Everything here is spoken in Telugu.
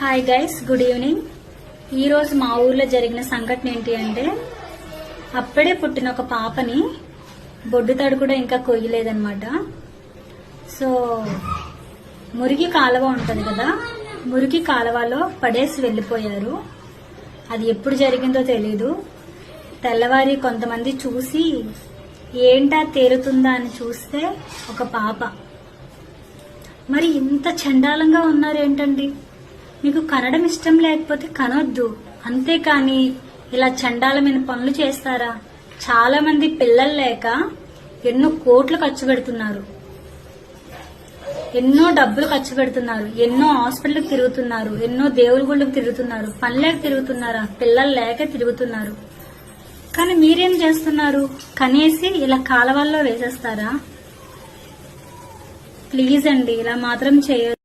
హాయ్ గైస్ గుడ్ ఈవినింగ్ ఈరోజు మా ఊర్లో జరిగిన సంఘటన ఏంటి అంటే అప్పుడే పుట్టిన ఒక పాపని బొడ్డు తడు కూడా ఇంకా కొయ్యలేదన్నమాట. సో మురికి కాలువ ఉంటుంది కదా మురికి కాలువలో పడేసి వెళ్ళిపోయారు. అది ఎప్పుడు జరిగిందో తెలీదు. తెల్లవారి కొంతమంది చూసి ఏంటా తేరుతుందా? అని చూస్తే ఒక పాప. మరి ఇంత చండాలంగా ఉన్నారు ఏంటండి? మీకు కనడం ఇష్టం లేకపోతే కనొద్దు. అంతేకాని ఇలా చండాలమైన పనులు చేస్తారా? చాలా మంది పిల్లలు లేక ఎన్నో కోట్లు ఖర్చు పెడుతున్నారు. ఎన్నో డబ్బులు ఖర్చు పెడుతున్నారు. ఎన్నో హాస్పిటల్కి తిరుగుతున్నారు. ఎన్నో దేవుడి గుళ్ళకి తిరుగుతున్నారు. పనులేక తిరుగుతున్నారా? పిల్లలు లేక తిరుగుతున్నారు. కానీ మీరేం చేస్తున్నారు? కనేసి ఇలా కాలవల్లో వేసేస్తారా? ప్లీజ్ అండి ఇలా మాత్రం చేయ